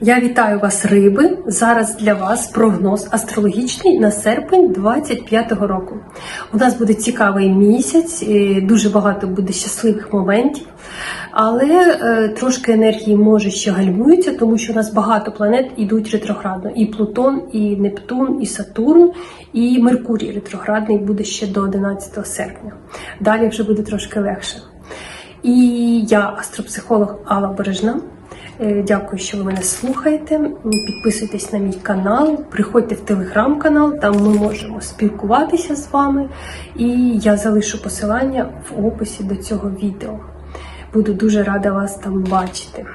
Я вітаю вас, риби. Зараз для вас прогноз астрологічний на серпень 25-го року. У нас буде цікавий місяць, дуже багато буде щасливих моментів, але е, трошки енергії може ще гальмуються, тому що у нас багато планет ідуть ретроградно. І Плутон, і Нептун, і Сатурн, і Меркурій ретроградний буде ще до 11 серпня. Далі вже буде трошки легше. І я, астропсихолог Алла Бережна. Е, Дякую, що ви мене слухаєте. Підписуйтесь на мій канал, приходьте в телеграм-канал, там ми можемо спілкуватися з вами. І я залишу посилання в описі до цього відео. Буду дуже рада вас там бачити.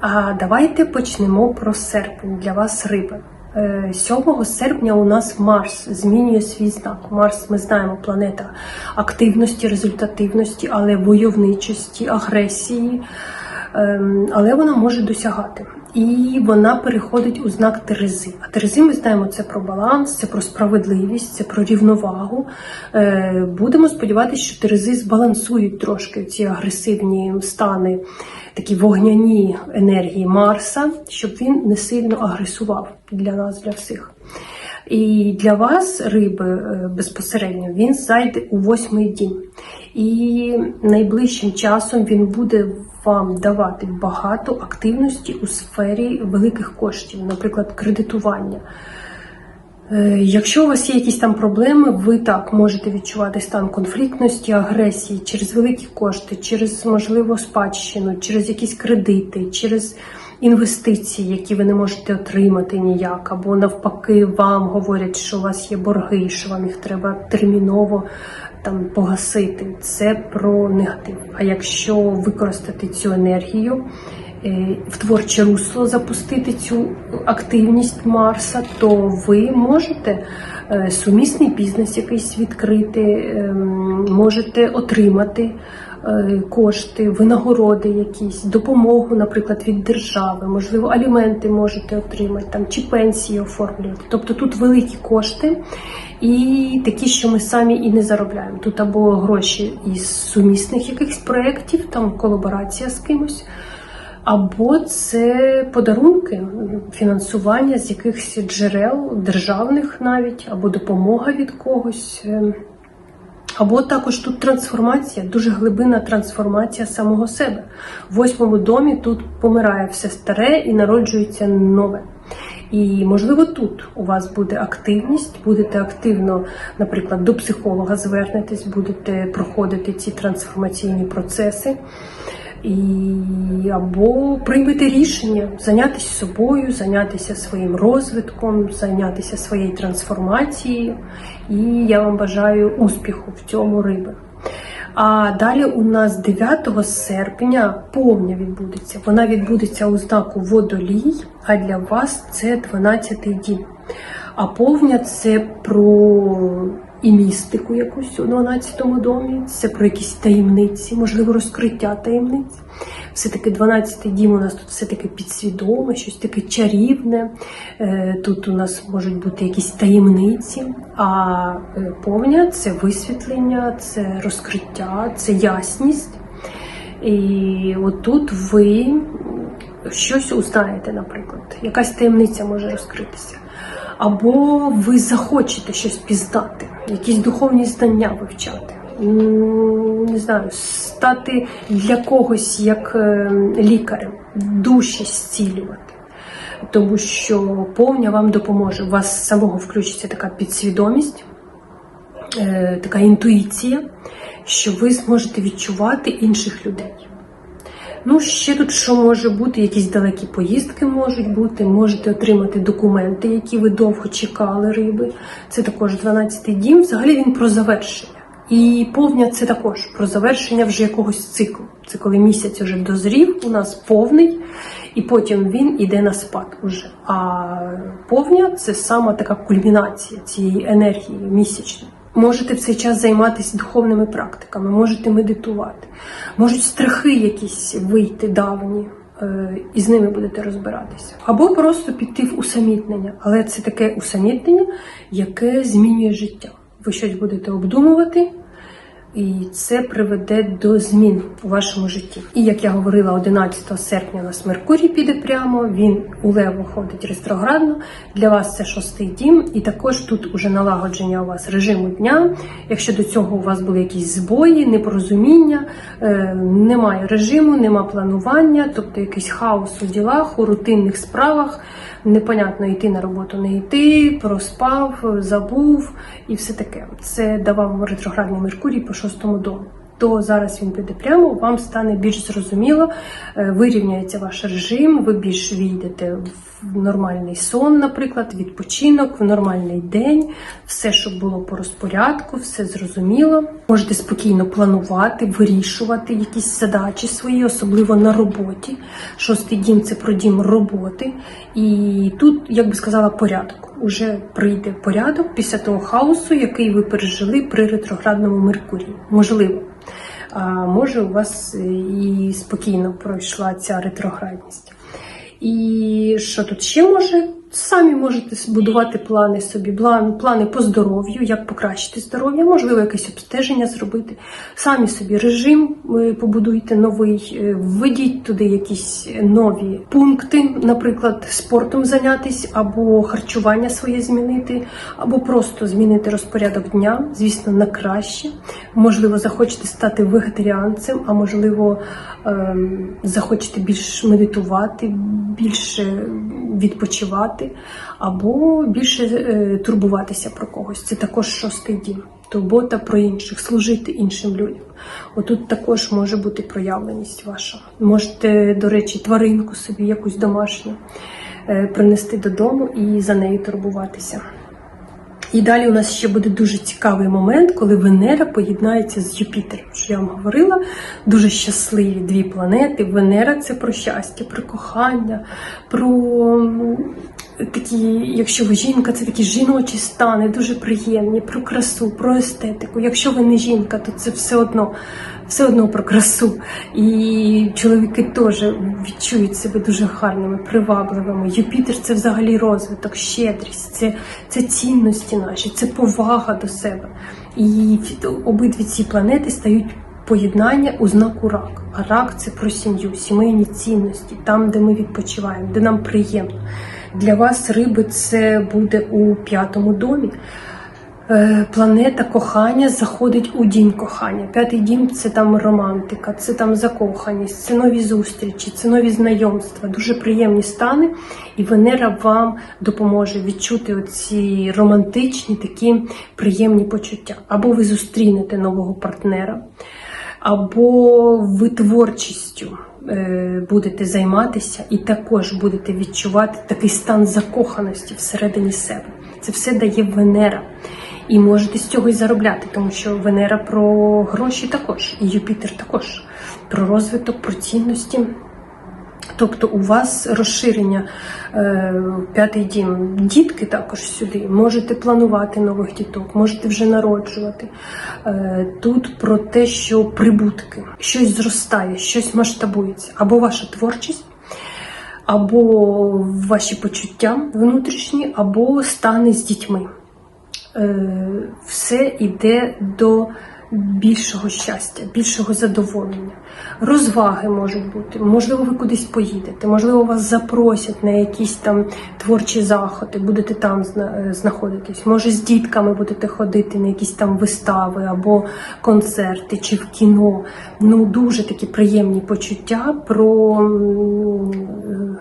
А давайте почнемо про серпень для вас риби. Е, 7 серпня у нас Марс змінює свій знак. Марс, ми знаємо, планета активності, результативності, але войовничості, агресії. Ем, Але вона може досягати. І вона переходить у знак Терези. А Терези, ми знаємо, це про баланс, це про справедливість, це про рівновагу. Е, Будемо сподіватися, що Терези збалансують трошки ці агресивні стани, такі вогняні енергії Марса, щоб він не сильно агресував для нас, для всіх. І для вас, риби, е, безпосередньо, він зайде у восьмий дім. І найближчим часом він буде вам давати багато активності у сфері великих коштів, наприклад, кредитування. Е, Якщо у вас є якісь там проблеми, ви так можете відчувати стан конфліктності, агресії через великі кошти, через можливо спадщину, через якісь кредити, через інвестиції, які ви не можете отримати ніяк, або навпаки, вам говорять, що у вас є борги, що вам їх треба терміново там погасити. Це про негатив. А якщо використати цю енергію е, в творче русло запустити цю активність Марса, то ви можете е, сумісний бізнес якийсь відкрити, ем, можете отримати кошти, винагороди якісь, допомогу, наприклад, від держави, можливо, аліменти можете отримати там чи пенсії оформлювати. Тобто тут великі кошти. І такі, що ми самі і не заробляємо. Тут або гроші із сумісних якихось проєктів, там колаборація з кимось, або це подарунки, фінансування з якихось джерел, державних навіть, або допомога від когось. Або також тут трансформація, дуже глибинна трансформація самого себе. В восьмому домі тут помирає все старе і народжується нове. І можливо тут у вас буде активність, будете активно, наприклад, до психолога звернетесь, будете проходити ці трансформаційні процеси. І або приймете рішення зайнятися собою, зайнятися своїм розвитком, зайнятися своєю трансформацією. І я вам бажаю успіху в цьому риби. А далі у нас 9 серпня повня відбудеться. Вона відбудеться у знаку водолій, а для вас це 12-й дім. А повня це про і містику якусь у 12-му домі, це про якісь таємниці, можливо, розкриття таємниць. Все-таки 12-й дім у нас тут все-таки підсвідоме, щось таке чарівне. Е, Тут у нас можуть бути якісь таємниці, а е, повня це висвітлення, це розкриття, це ясність. І отут ви щось узнаєте, наприклад, якась таємниця може розкритися. Або ви захочете щось пізнати, якісь духовні знання вивчати. Не знаю, стати для когось як е, лікарем, душі зцілювати. Тому що повня вам допоможе. У вас самого включиться така підсвідомість, е, така інтуїція, що ви зможете відчувати інших людей. Ну, ще тут що може бути, якісь далекі поїздки можуть бути, можете отримати документи, які ви довго чекали риби. Це також 12-й дім. Взагалі він про завершення. І повня це також про завершення вже якогось циклу. Це коли місяць вже дозрів, у нас повний, і потім він іде на спад уже. А повня це сама така кульмінація цієї енергії місячної. Можете в цей час займатися духовними практиками, можете медитувати, можуть страхи якісь вийти давні, е, і з ними будете розбиратися. Або просто піти в усамітнення, але це таке усамітнення, яке змінює життя. Ви щось будете обдумувати, І це приведе до змін у вашому житті. І як я говорила, 11 серпня у нас Меркурій піде прямо. Він у Леву ходить ретроградно. Для вас це шостий дім, і також тут уже налагодження у вас режиму дня. Якщо до цього у вас були якісь збої, непорозуміння, е, немає режиму, нема планування, тобто якийсь хаос у ділах, у рутинних справах. Непонятно йти на роботу, не йти, проспав, забув і все таке. Це давав ретроградний Меркурій по шостому дому. То зараз він піде прямо, вам стане більш зрозуміло, е, вирівняється ваш режим, ви більш війдете в нормальний сон, наприклад, відпочинок, в нормальний день, все, щоб було по розпорядку, все зрозуміло. Можете спокійно планувати, вирішувати якісь задачі свої, особливо на роботі. Шостий дім це про дім роботи. І тут, як би сказала, порядок. Уже прийде порядок після того хаосу, який ви пережили при ретроградному Меркурії. Можливо. А може, у вас і спокійно пройшла ця ретроградність. І що тут ще може? Самі можете збудувати плани собі, плани по здоров'ю, як покращити здоров'я, можливо, якесь обстеження зробити. Самі собі режим е, побудуйте новий, е, введіть туди якісь нові пункти, наприклад, спортом зайнятися, або харчування своє змінити, або просто змінити розпорядок дня, звісно, на краще. Можливо, захочете стати вегетаріанцем, а можливо, ем, захочете більш медитувати, більше відпочивати, або більше е, турбуватися про когось. Це також шостий дім. Турбота про інших, служити іншим людям. Отут також може бути проявленість ваша. Можете, до речі, тваринку собі якусь домашню е, принести додому і за нею турбуватися. І далі у нас ще буде дуже цікавий момент, коли Венера поєднається з Юпітером. Що я вам говорила, дуже щасливі дві планети. Венера це про щастя, про кохання, про такі, якщо ви жінка, це такі жіночі стани, дуже приємні, про красу, про естетику. Якщо ви не жінка, то це все одно. Все одно про красу. І чоловіки теж відчують себе дуже гарними, привабливими. Юпітер це взагалі розвиток, щедрість, це, це цінності наші, це повага до себе. І обидві ці планети стають поєднання у знаку рак. А рак це про сім'ю, сімейні цінності, там, де ми відпочиваємо, де нам приємно. Для вас риби це буде у п'ятому домі. Е, Планета кохання заходить у дім кохання. П'ятий дім це там романтика, це там закоханість, це нові зустрічі, це нові знайомства, дуже приємні стани. І Венера вам допоможе відчути оці романтичні такі приємні почуття. Або ви зустрінете нового партнера, або ви творчістю е, будете займатися і також будете відчувати такий стан закоханості всередині себе. Це все дає Венера. І можете з цього й заробляти, тому що Венера про гроші також, і Юпітер також, про розвиток, про цінності. Тобто у вас розширення е, п'ятий дім, дітки також сюди. Можете планувати нових діток, можете вже народжувати. Е, тут про те, що прибутки, щось зростає, щось масштабується, або ваша творчість, або ваші почуття внутрішні, або стани з дітьми. Е, все йде до більшого щастя, більшого задоволення. Розваги можуть бути. Можливо, ви кудись поїдете, можливо, вас запросять на якісь там творчі заходи, будете там е, знаходитись. Може, з дітками будете ходити на якісь там вистави або концерти чи в кіно. Ну, дуже такі приємні почуття про. е,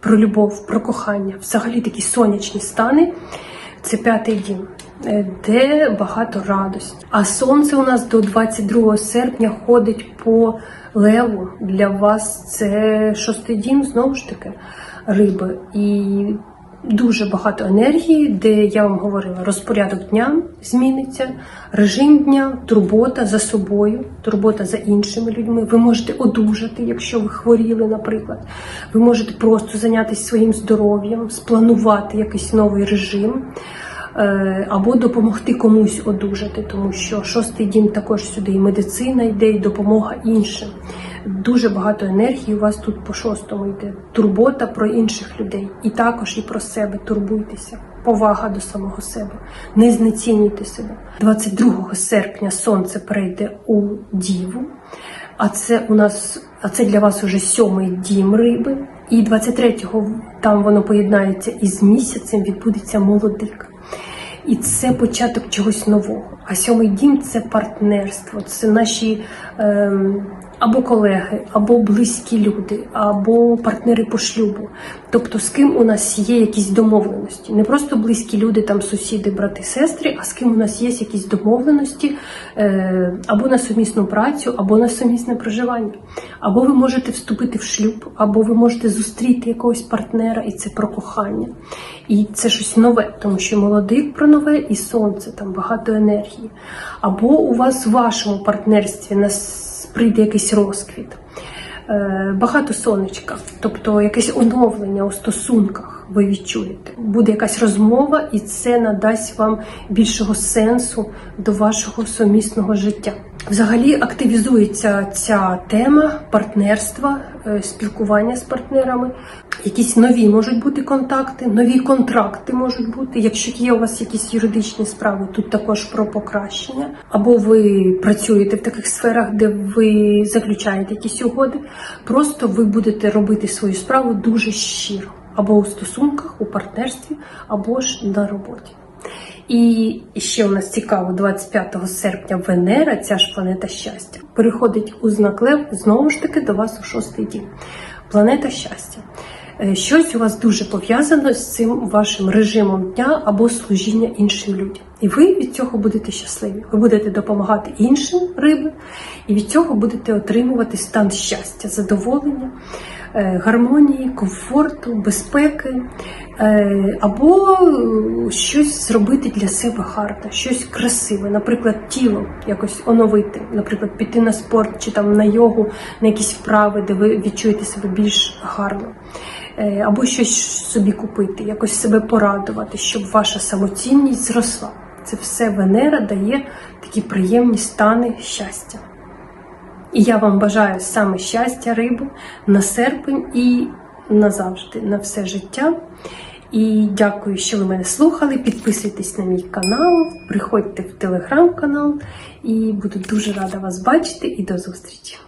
Про любов, про кохання, взагалі такі сонячні стани. Це п'ятий дім, де багато радості. А сонце у нас до 22 серпня ходить по леву. Для вас це шостий дім, знову ж таки, риби. І дуже багато енергії, де я вам говорила, розпорядок дня зміниться, режим дня, турбота за собою, турбота за іншими людьми. Ви можете одужати, якщо ви хворіли, наприклад. Ви можете просто зайнятися своїм здоров'ям, спланувати якийсь новий режим. Е, Або допомогти комусь одужати, тому що шостий дім також сюди і медицина йде, і допомога іншим. Дуже багато енергії у вас тут по шостому йде. Турбота про інших людей. І також і про себе турбуйтеся. повага до самого себе. Не знецінюйте себе. 22 серпня сонце перейде у Діву, а це у нас, а це для вас уже сьомий дім риби. І 23-го там воно поєднається із місяцем, відбудеться молодик. І це початок чогось нового. А сьомий дім це партнерство, це наші ем, або колеги, або близькі люди, або партнери по шлюбу. Тобто, з ким у нас є якісь домовленості. Не просто близькі люди, там сусіди, брати, сестри, а з ким у нас є якісь домовленості е, або на сумісну працю, або на сумісне проживання. Або ви можете вступити в шлюб, або ви можете зустріти якогось партнера, і це про кохання. І це щось нове, тому що молодик про нове і сонце, там багато енергії. Або у вас в вашому партнерстві нас прийде якийсь розквіт, Е, багато сонечка, тобто якесь оновлення у стосунках ви відчуєте. Буде якась розмова, і це надасть вам більшого сенсу до вашого сумісного життя. Взагалі активізується ця тема партнерства, е, спілкування з партнерами. Якісь нові можуть бути контакти, нові контракти можуть бути. Якщо є у вас якісь юридичні справи, тут також про покращення. Або ви працюєте в таких сферах, де ви заключаєте якісь угоди. Просто ви будете робити свою справу дуже щиро, або у стосунках, у партнерстві, або ж на роботі. І ще у нас цікаво, 25 серпня Венера, ця ж планета щастя, переходить у знак Лев знову ж таки до вас у шостий дім. Планета щастя. Е, Щось у вас дуже пов'язано з цим вашим режимом дня або служіння іншим людям. І ви від цього будете щасливі. Ви будете допомагати іншим риби, і від цього будете отримувати стан щастя, задоволення, е, гармонії, комфорту, безпеки, е, або е, щось зробити для себе гарне, щось красиве, наприклад, тіло якось оновити, наприклад, піти на спорт чи там на йогу, на якісь вправи, де ви відчуєте себе більш гарно. Або щось собі купити, якось себе порадувати, щоб ваша самоцінність зросла. Це все Венера дає такі приємні стани щастя. І я вам бажаю саме щастя, рибу на серпень і назавжди, на все життя. І дякую, що ви мене слухали. Підписуйтесь на мій канал, приходьте в телеграм-канал і буду дуже рада вас бачити і до зустрічі!